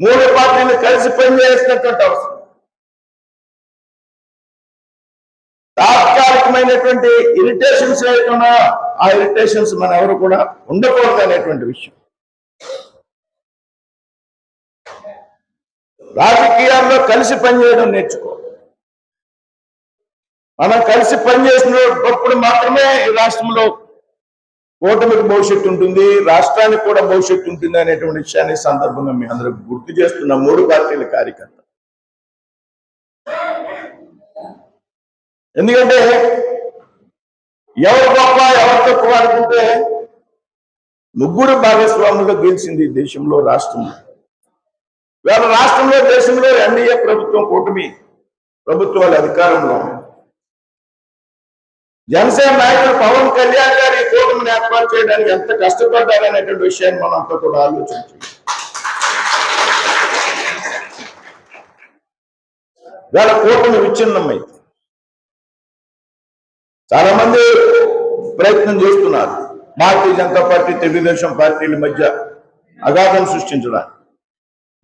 మూడు పార్టీలు కలిసి పనిచేసినటువంటి అవసరం. తాత్కాలికమైనటువంటి ఇరిటేషన్స్ ఏవైతున్నా ఆ ఇరిటేషన్స్ మన ఎవరు కూడా ఉండకూడదు అనేటువంటి విషయం. రాజకీయాల్లో కలిసి పనిచేయడం నేర్చుకో. మనం కలిసి పనిచేసినప్పుడు మాత్రమే ఈ రాష్ట్రంలో కూటమికి భవిష్యత్తు ఉంటుంది రాష్ట్రానికి కూడా భవిష్యత్తు ఉంటుంది అనేటువంటి విషయాన్ని సందర్భంగా మీ అందరికి గుర్తు చేస్తున్న మూడు పార్టీల కార్యకర్త ఎందుకంటే ఎవరు గొప్ప ఎవరు తక్కువ అనుకుంటే ముగ్గురు భాగస్వాములుగా గెలిచింది దేశంలో రాష్ట్రంలో వేళ రాష్ట్రంలో దేశంలో ఎన్డీఏ ప్రభుత్వం కూటమి ప్రభుత్వాలు అధికారంలో. జనసేన నాయకుడు పవన్ కళ్యాణ్ గారి సంఘాన్ని ఏర్పాటు చేయడానికి ఎంత కష్టపడ్డారనేటువంటి విషయాన్ని మనం అంతా కూడా ఆలోచించి వేల కోట్లు విచ్ఛిన్నమైంది చాలా మంది ప్రయత్నం చేస్తున్నారు. భారతీయ జనతా పార్టీ తెలుగుదేశం పార్టీల మధ్య అగాధం సృష్టించడానికి.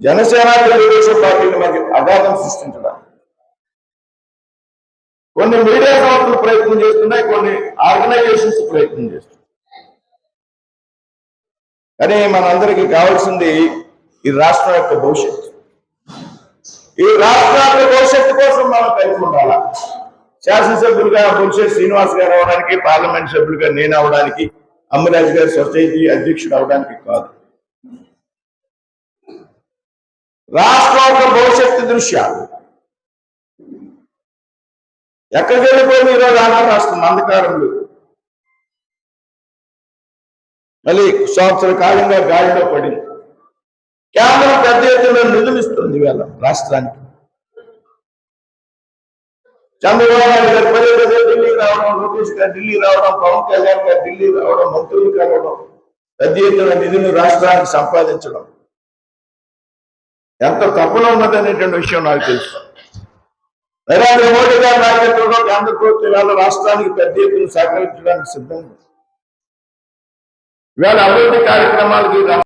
జనసేన తెలుగుదేశం పార్టీల మధ్య అగాధం సృష్టించడానికి. కొన్ని మీడియా సంస్థలు ప్రయత్నం చేస్తున్నాయి కొన్ని ఆర్గనైజేషన్స్ ప్రయత్నం చేస్తున్నాయి. కానీ మనందరికీ కావాల్సింది ఈ రాష్ట్రం యొక్క భవిష్యత్తు. ఈ రాష్ట్ర యొక్క భవిష్యత్తు కోసం మనం కలిసి ఉండాలా? శాసనసభ్యులుగా బొలిశెట్టి శ్రీనివాస్ గారు అవడానికి పార్లమెంట్ సభ్యులుగా నేను అవడానికి అమ్మరాజు గారి సొసైటీ అధ్యక్షుడు అవడానికి కాదు. రాష్ట్ర యొక్క భవిష్యత్తు దృష్ట్యా? ఎక్కడికి వెళ్ళిపోయింది ఈరోజు ఆంధ్ర రాష్ట్రం? అంధకారంలో. మళ్ళీ సంవత్సర కాలంగా గాలిలో పడింది. కేంద్రం పెద్ద ఎత్తున నిధులు ఇస్తుంది వేళ రాష్ట్రానికి. చంద్రబాబు నాయుడు గారు పదే పదే ఢిల్లీ రావడం లోకేష్ గారు ఢిల్లీ రావడం పవన్ కళ్యాణ్ గారు ఢిల్లీ రావడం మంత్రులు కలవడం పెద్ద ఎత్తున నిధులు రాష్ట్రానికి సంపాదించడం. ఎంత తప్పులో ఉన్నదనేటువంటి విషయం నాకు తెలుసు. నరేంద్ర మోడీ గారి నాయకత్వంలో కేంద్ర ప్రభుత్వం రాష్ట్రానికి పెద్ద ఎత్తున సహకరించడానికి సిద్ధంగా ఇవాళ అభివృద్ధి కార్యక్రమాలకి